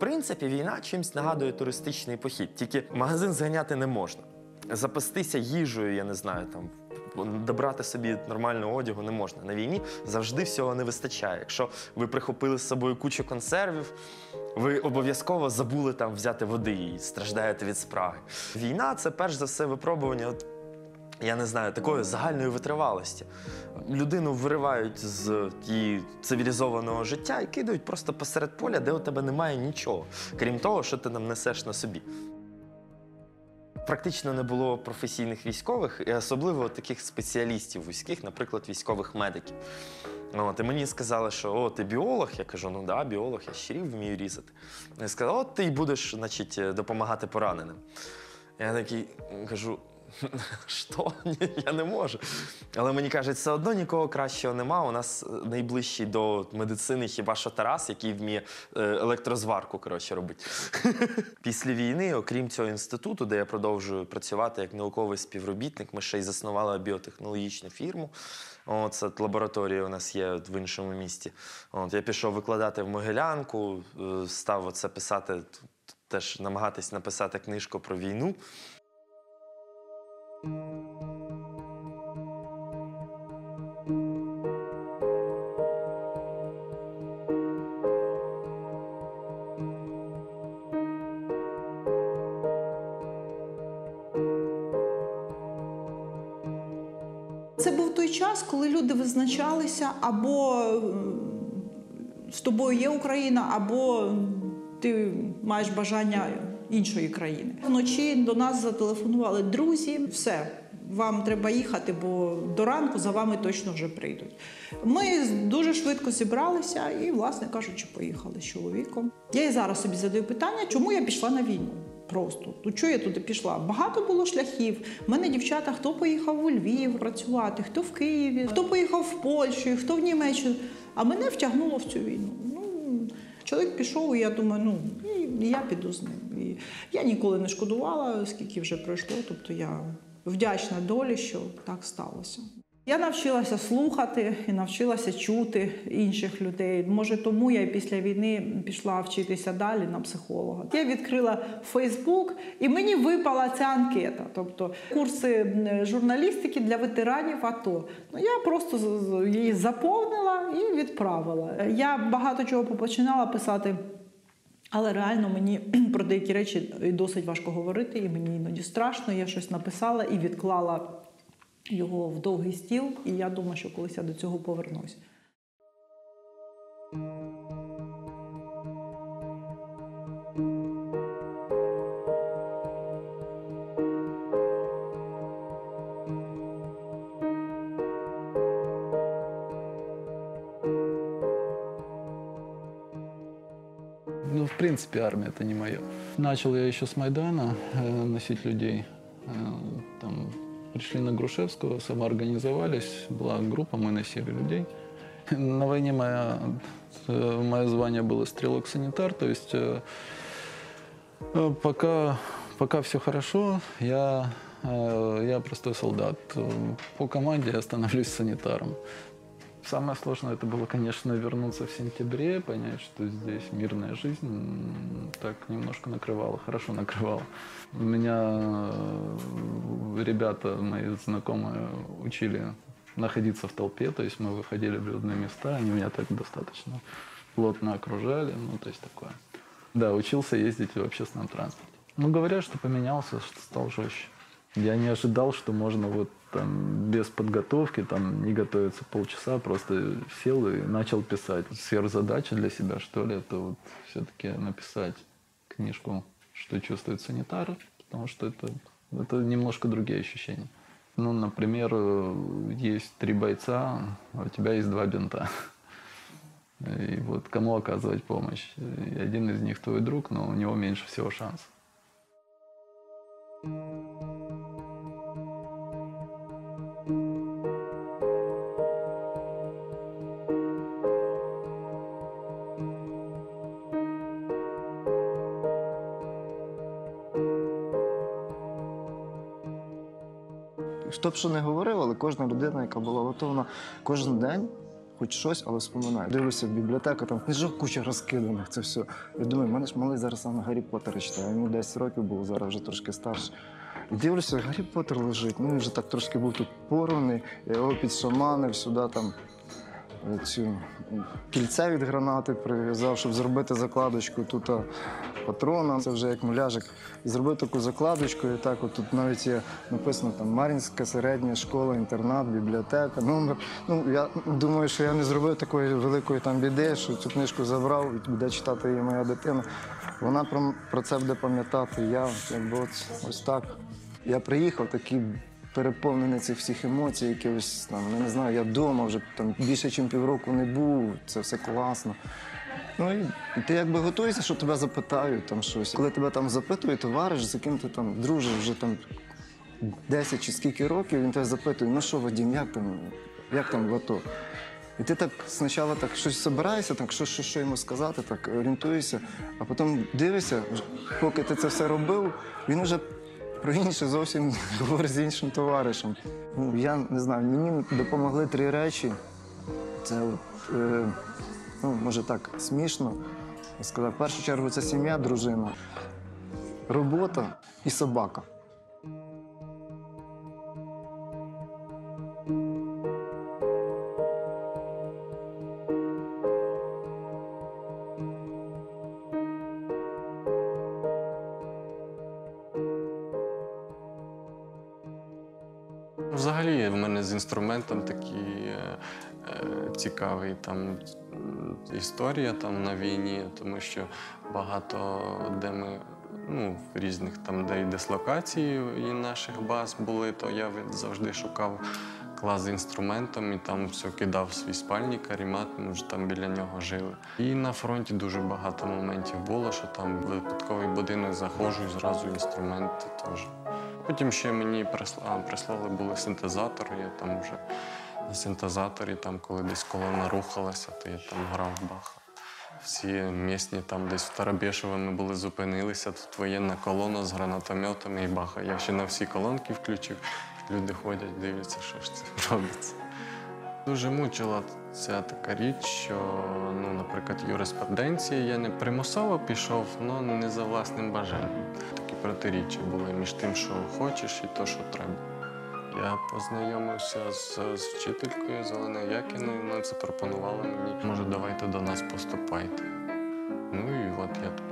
принципі, війна чимось нагадує туристичний похід, тільки магазин зганяти не можна. Запастися їжею, я не знаю, там добрати собі нормального одягу не можна. На війні завжди всього не вистачає. Якщо ви прихопили з собою кучу консервів, ви обов'язково забули там взяти води і страждаєте від спраги. Війна це перш за все випробування. От, я не знаю, такої загальної витривалості. Людину виривають з її цивілізованого життя і кидають просто посеред поля, де у тебе немає нічого, крім того, що ти нам несеш на собі. Практично не було професійних військових, і особливо таких спеціалістів вузьких, наприклад, військових медиків. От, і мені сказали, що о, ти біолог. Я кажу, ну да, біолог, я щирів вмію різати. І сказали, от ти будеш значить, допомагати пораненим. Я такий кажу. Що? Ні, я не можу. Але мені кажуть, все одно нікого кращого нема. У нас е, найближчий до медицини хіба що Тарас, який вміє е, електрозварку коротше, робити. Після війни, окрім цього інституту, де я продовжую працювати як науковий співробітник, ми ще й заснували біотехнологічну фірму. От, лабораторія у нас є в іншому місті. От, я пішов викладати в Могилянку, е, став оце писати, теж намагатись написати книжку про війну. Це був той час, коли люди визначалися або з тобою є Україна, або ти маєш бажання іншої країни. Вночі до нас зателефонували друзі, все. Вам треба їхати, бо до ранку за вами точно вже прийдуть. Ми дуже швидко зібралися і, власне кажучи, поїхали з чоловіком. Я і зараз собі задаю питання, чому я пішла на війну. Просто ну чого я туди пішла? Багато було шляхів. У мене дівчата, хто поїхав у Львів працювати, хто в Києві, хто поїхав в Польщу, хто в Німеччину. А мене втягнуло в цю війну. Ну чоловік пішов, і я думаю, ну і я піду з ним. І я ніколи не шкодувала, скільки вже пройшло. Тобто я вдячна долі, що так сталося. Я навчилася слухати і навчилася чути інших людей. Може, тому я після війни пішла вчитися далі на психолога. Я відкрила Фейсбук, і мені випала ця анкета, тобто курси журналістики для ветеранів АТО. Ну я просто її заповнила і відправила. Я багато чого починала писати. Але реально мені про деякі речі досить важко говорити, і мені іноді страшно. Я щось написала і відклала його в довгий стіл, і я думаю, що колись я до цього повернусь. Ну, в принципе, армия это не мое. Начал я еще с Майдана э, носить людей. Э, там пришли на Грушевского, самоорганизовались, была группа, мы носили людей. На войне моя, э, мое звание было стрелок-санитар, то есть э, э, пока, пока все хорошо, я, я простой солдат. По команде я становлюсь санитаром. Самое сложное это было, конечно, вернуться в сентябре, понять, что здесь мирная жизнь так немножко накрывала, хорошо накрывала. У меня э, ребята, мои знакомые, учили находиться в толпе, то есть мы выходили в людные места, они меня так достаточно плотно окружали, ну, то есть такое. Да, учился ездить в общественном транспорте. Ну, говорят, что поменялся, что стал жестче. Я не ожидал, что можно вот там без подготовки, там не готовиться полчаса, просто сел и начал писать. Сверхзадача для себя, что ли, это вот все-таки написать книжку, что чувствует санитар, потому что это, это немножко другие ощущения. Ну, например, есть три бойца, а у тебя есть два бинта. И вот кому оказывать помощь? И один из них твой друг, но у него меньше всего шансов. Хто б що не говорив, але кожна людина, яка була готова кожен день хоч щось, але вспоминаю. Дивлюся, в бібліотеку, там книжок куча розкиданих, це все. Я думаю, в мене ж малий зараз саме Гаррі Поттера читає. Йому 10 років було, зараз вже трошки старше. І дивлюся, Гаррі Поттер лежить. Ну, він вже так трошки був тут порваний, його підшаманив сюди там цю кільце від гранати прив'язав, щоб зробити закладочку тут патрона. Це вже як муляжик. Зробив таку закладочку, і так от тут навіть є написано там Мар'їнська середня школа, інтернат, бібліотека, номер. Ну я думаю, що я не зробив такої великої там біди, що цю книжку забрав і буде читати її моя дитина. Вона про, про це буде пам'ятати. Я якби от ось так. Я приїхав такий переповнений цих всіх емоцій, якихось там, я не знаю, я вдома вже там більше, ніж півроку не був, це все класно. Ну і ти якби готуєшся, що тебе запитають там щось. Коли тебе там запитує товариш, з яким ти там дружиш вже там 10 чи скільки років, він тебе запитує, ну що, Вадім, як там, як там в? І ти так спочатку так щось збираєшся, так що, що, що йому сказати, так орієнтуєшся, а потім дивишся, поки ти це все робив, він уже про інше зовсім говорить з іншим товаришем. Ну, я не знаю, мені допомогли три речі. Це от, е, ну, може так смішно Сказав, В першу чергу це сім'я, дружина, робота і собака. Взагалі, в мене з інструментом такий е, е, цікавий там історія там на війні, тому що багато де ми ну, в різних там, де і дислокації і наших баз були, то я завжди шукав клас з інструментом і там все кидав свій спальник, карімат, ми вже там біля нього жили. І на фронті дуже багато моментів було, що там випадковий будинок заходжу і зразу інструменти теж. Потім ще мені присла- прислали були синтезатори, я там вже на синтезаторі, там, коли десь колона рухалася, то я там грав баха. Всі місні там десь в Тарабєшево ми були зупинилися, тут воєнна колона з гранатометами і баха. Я ще на всі колонки включив. Люди ходять, дивляться, що ж це робиться. Дуже мучила ця така річ, що, ну, наприклад, юриспруденції я не примусово пішов, але не за власним бажанням. Протиріччя були між тим, що хочеш, і то, що треба. Я познайомився з, з вчителькою Зеленою Якіною, вона запропонувала мені, може, давайте до нас поступайте. Ну і от я.